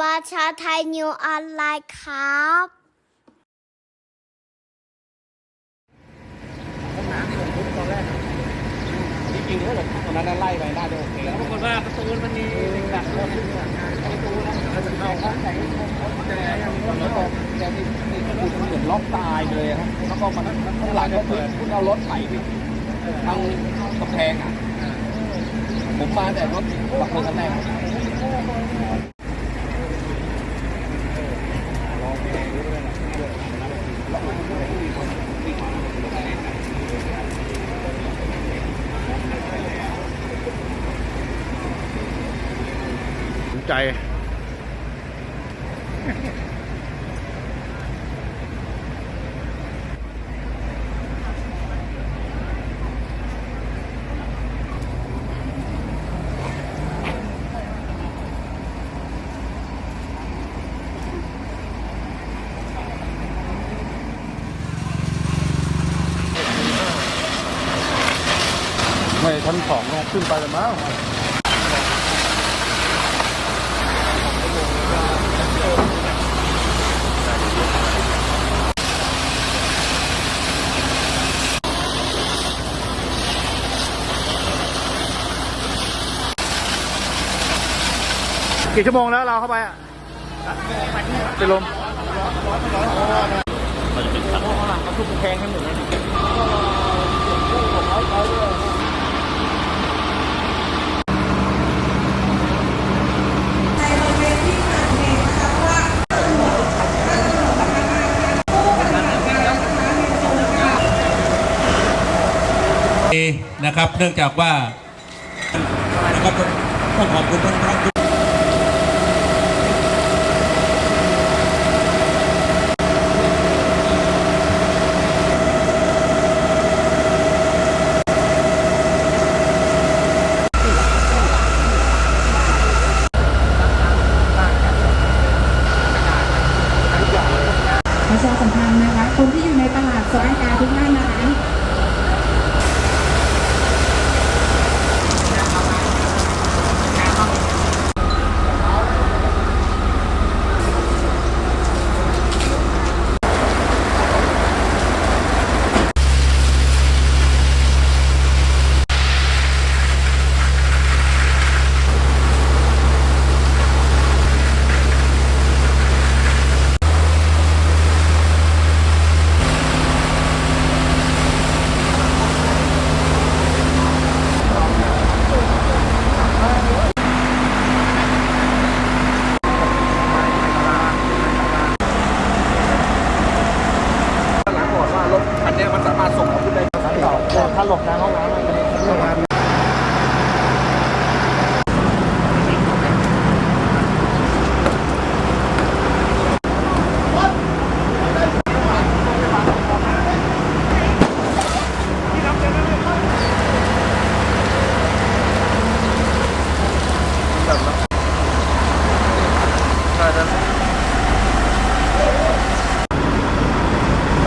ประชาไทยนิวออนไลน์ครับ ห้องน้ำที่ผมทุบตอนแรกอะจริงๆถ้าเกิดตอนนั้นไล่ไปน่าจะโอเคแล้วปรากฏว่าประตูมันมีสิ่งดักก็ขึ้นงาประตูนะแล้วจะเข้าห้องไหนแต่แล้วก็แต่นี่นี่ก็คือเหมือนล็อกตายเลยครับแล้วก็มันข้างหลังก็เปิดคุณเอารถไถไปทางกำแพงอะผมมาแต่รถปักเพลิงกันแรก ใจ ไม่ชั้นสองลงขึ้นไปเลยมั้ง กี่ชั่วโมงแล้วเราเข้าไปอะเป็นลมข้างหลังเขาทุบกำแพงให้หมดเลยนะครับ เนื่องจากว่านะครับต้องขอบคุณท่านท่านทุกประชาสัมพันธ์นะคะ คนที่อยู่ในตลาดสดอากาทุกท่านนะคะ หลังก่อนว่ารถคันนี้ มันสามารถส่งเราขึ้นได้ชั้นสองถ้าหลบในห้องน้ำมันจะมีห้องน้ำ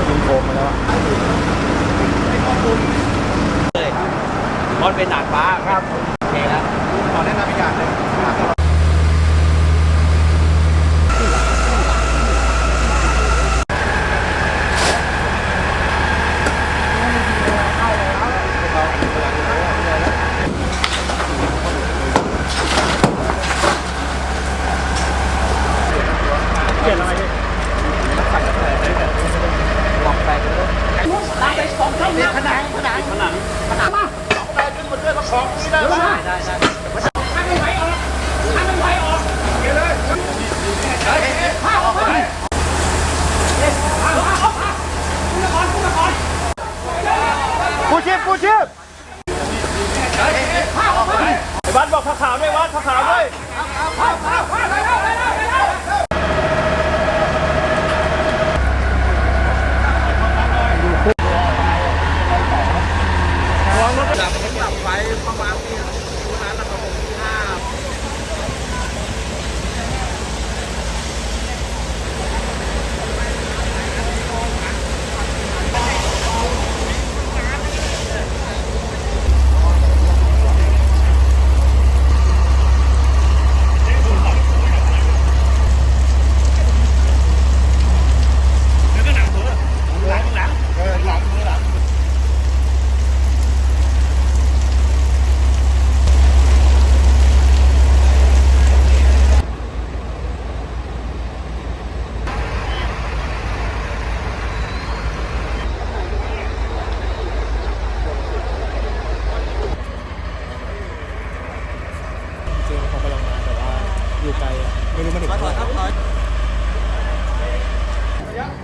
ยิงโคมมาแล้วอะ บอลเป็นดาดฟ้าครับโอเคแล้ว ขอแนะนำอีกอย่างหนึ่ง เปลี่ยนอะไรพี่ กู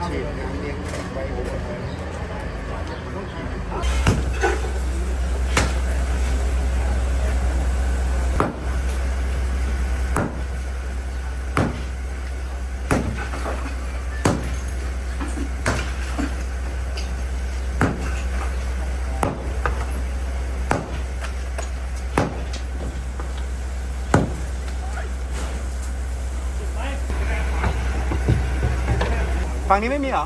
ฉีดน้เลี้ยงไว้หัวต้องฉีด ฝั่งนี้ไม่มีเหรอ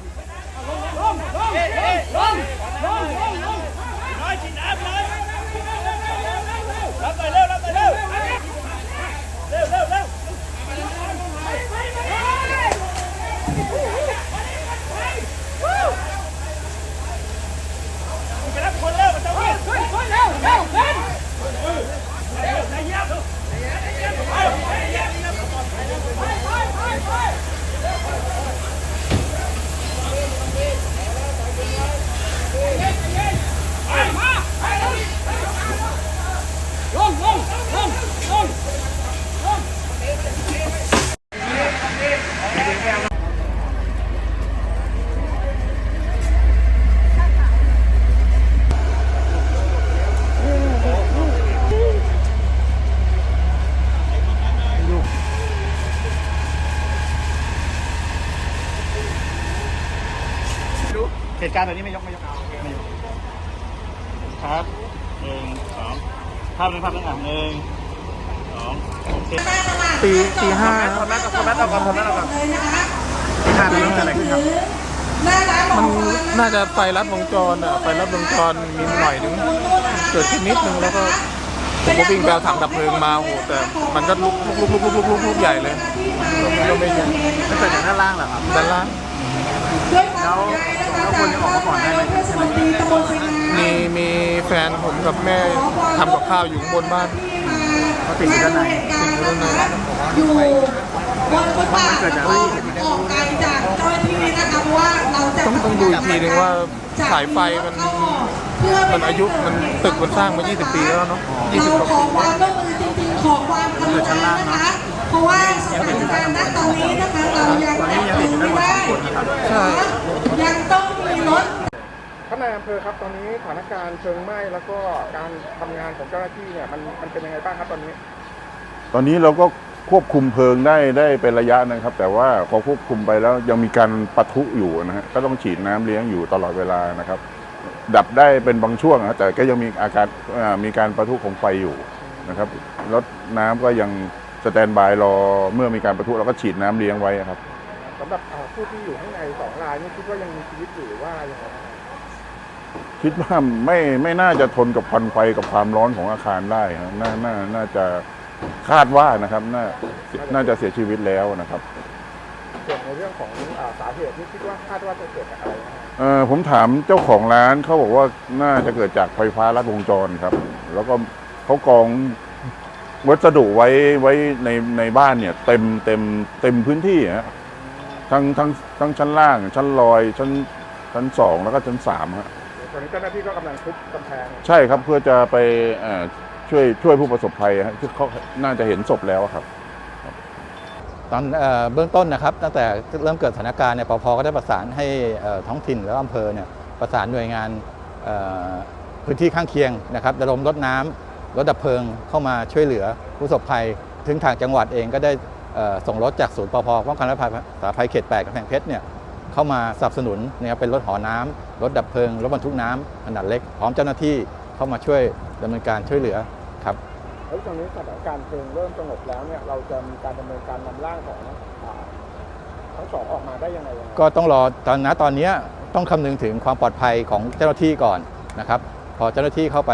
การณ์แบบนี้ไม่ยกไม่ยกไม่ยกครับหนึ่งสองภาพหนึ่งภาพหนึ่งอะหนึ่งสองโอเคตีตีห้าทำแม่ทำแม่เอาก่อนทำแม่เอาก่อนตีห้าตีห้าอะไรขึ้นครับมันน่าจะไฟลัดวงจรอะไฟลัดวงจรมีหน่อยนึงเกิดขึ้นนิดนึงแล้วก็ผมก็วิ่งไปเอาถังดับเพลิงมาโอ้โหแต่มันก็ลุกลุกลุกลุกลุกลุกลุกใหญ่เลยมันก็ไม่ยังไม่เกิดจากด้านล่างเหรอครับด้านล่างแล้ว แล้วคนที่ออกมาก่อนได้ไหมใช่ไหมมีมีแฟนผมกับแม่ทำกับข้าวอยู่ข้างบนบ้านเขาติดอยู่ด้านในติดอยู่ด้านในอยู่บนฟุตบาทออกออกไกลจากเจ้าหน้าที่นะคะเพราะว่าเราจะต้องต้องดูอีกทีนึงว่าสายไฟมันมันอายุมันตึกมันสร้างมา 20 ปีแล้วเนาะ20กเราว่าขอปีความร่วมมือจริงๆ ขอความกรุณานะคะ เพราะว่าสถานการณ์ณตอนนี้นะคะเรายังควบคุมไม่ได้ใช่ยังต้องมี รถท่านนายอำเภอครับตอนนี้สถานการณ์เพลิงไหม้แล้วก็การทำงานของเจ้าหน้าที่เนี่ยมันมันเป็นยังไงบ้างครับตอนนี้ ตอนนี้เราก็ควบคุมเพลิงได้ได้เป็นระยะนะครับ แต่ว่าพอควบคุมไปแล้วยังมีการปะทุอยู่นะฮะก็ต้องฉีดน้ำเลี้ยงอยู่ตลอดเวลานะครับ ดับได้เป็นบางช่วงนะแต่ก็ยังมีอาการเอ่อมีการปะทุของไฟอยู่นะครับรถน้ำก็ยังสแตนบายรอเมื่อมีการปะทุเราก็ฉีดน้ำเลี้ยงไว้ครับสำหรับเอ่อผู้ที่อยู่ข้างในสองรายนี่คิดว่ายังมีชีวิตอยู่หรือว่ายังไงคิดว่าไม่ไม่น่าจะทนกับควันไฟกับความร้อนของอาคารได้ครับน่าน่าน่าจะคาดว่านะครับ น่าน่าจะเสียชีวิตแล้วนะครับส่วนในเรื่องของอ่าสาเหตุนี่คิดว่าคาดว่าจะเกิดจากอะไรนะครับเออผมถามเจ้าของร้านเขาบอกว่าน่าจะเกิดจากไฟฟ้าลัดวงจรครับ แล้วก็เขากองวัสดุไว้ไว้ในในบ้านเนี่ย เต็มเต็มเต็มพื้นที่ฮะ ทั้งทั้งทั้งชั้นล่างชั้นลอยชั้นชั้นสองแล้วก็ชั้นสามฮะตอนนี้เจ้าหน้าที่ก็กำลังทุบกำแพงใช่ครับเพื่อจะไปเอ่อช่วยช่วยผู้ประสบภัยฮะที่เขาน่าจะเห็นศพแล้วครับ ตอนเอ่อเบื้องต้นนะครับ ตั้งแต่เริ่มเกิดสถานการณ์เนี่ยปพก็ได้ประสานให้เอ่อท้องถิ่นแล้วอำเภอเนี่ยประสานหน่วยงานเอ่อพื้นที่ข้างเคียงนะครับระดมรถน้ำรถดับเพลิงเข้ามาช่วยเหลือผู้ประสบภัย ถึงทางจังหวัดเองก็ได้เอ่อ ส่งรถจากศูนย์ปพป้องกันและภัยสาภัยเขต8กำแพงเพชรเนี่ยเข้ามาสนับสนุนนะครับเป็นรถหอน้ำรถดับเพลิง รถบรรทุกน้ำขนาดเล็ก พร้อมเจ้าหน้าที่เข้ามาช่วยดำเนินการช่วยเหลือครับแล้วตอนนี้สถานการณ์เพลิงเริ่มสงบแล้วเนี่ยเราจะมีการดำเนินการนำร่างของอ่าทั้งสองออกมาได้ยังไงยังไงก็ต้องรอตอนนะตอนเนี้ยต้องคำนึงถึงความปลอดภัยของเจ้าหน้าที่ก่อนนะครับพอเจ้าหน้าที่เข้าไป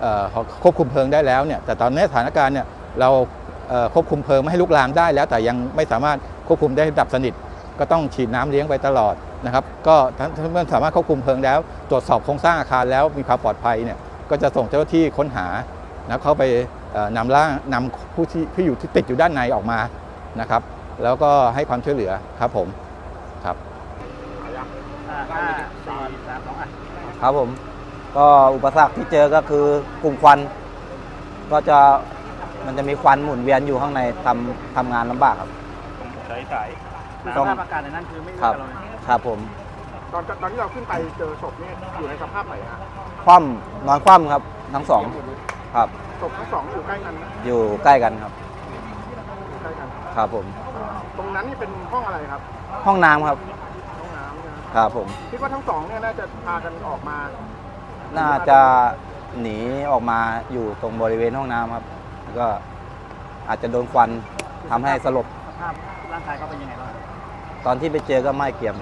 เอ่อควบคุมเพลิงได้แล้วเนี่ยแต่ตอนนี้สถานการณ์เนี่ยเราเอ่อ ควบคุมเพลิงไม่ให้ลุกลามได้แล้ว แต่ยังไม่สามารถควบคุมได้ดับสนิท ก็ต้องฉีดน้ำเลี้ยงไปตลอดนะครับก็ถ้าเมื่อสามารถควบคุมเพลิงแล้ว ตรวจสอบโครงสร้างอาคารแล้วมีความปลอดภัยเนี่ยก็จะส่งเจ้าหน้าที่ค้นหานะเข้าไปนำร่างนำผู้ที่ที่อยู่ที่ติดอยู่ด้านในออกมานะครับ แล้วก็ให้ความช่วยเหลือครับผมครับครับผม ก็อุปสรรคที่เจอก็คือกลุ่มควัน ก็จะ มันจะมีควันหมุนเวียนอยู่ข้างในทำทำงานลำบากครับใสใสต้องสภาพอากาศในนั้นคือไม่ครับกับเราเลยครับผม ตอนตอนที่เราขึ้นไปเจอศพเนี่ยอยู่ในสภาพไหนฮะคว่ำนอนคว่ำครับ ทั้งสองครับ ศพทั้งสองอยู่ใกล้กันไหมอยู่ใกล้กันครับ อยู่ใกล้กัน ครับผม ตรงนั้นนี่เป็นห้องอะไรครับ ห้องน้ำครับ ห้องน้ำใช่ไหมครับผม คิดว่าทั้งสองเนี่ยน่าจะพากันออกมาน่าจะหนีออกมาอยู่ตรงบริเวณห้องน้ำครับแล้ว ก็อาจจะโดนควันทำให้สลบ สภาพร่างกายเขาเป็นยังไงบ้าง ตอนที่ไปเจอก็ไหม้เกรียม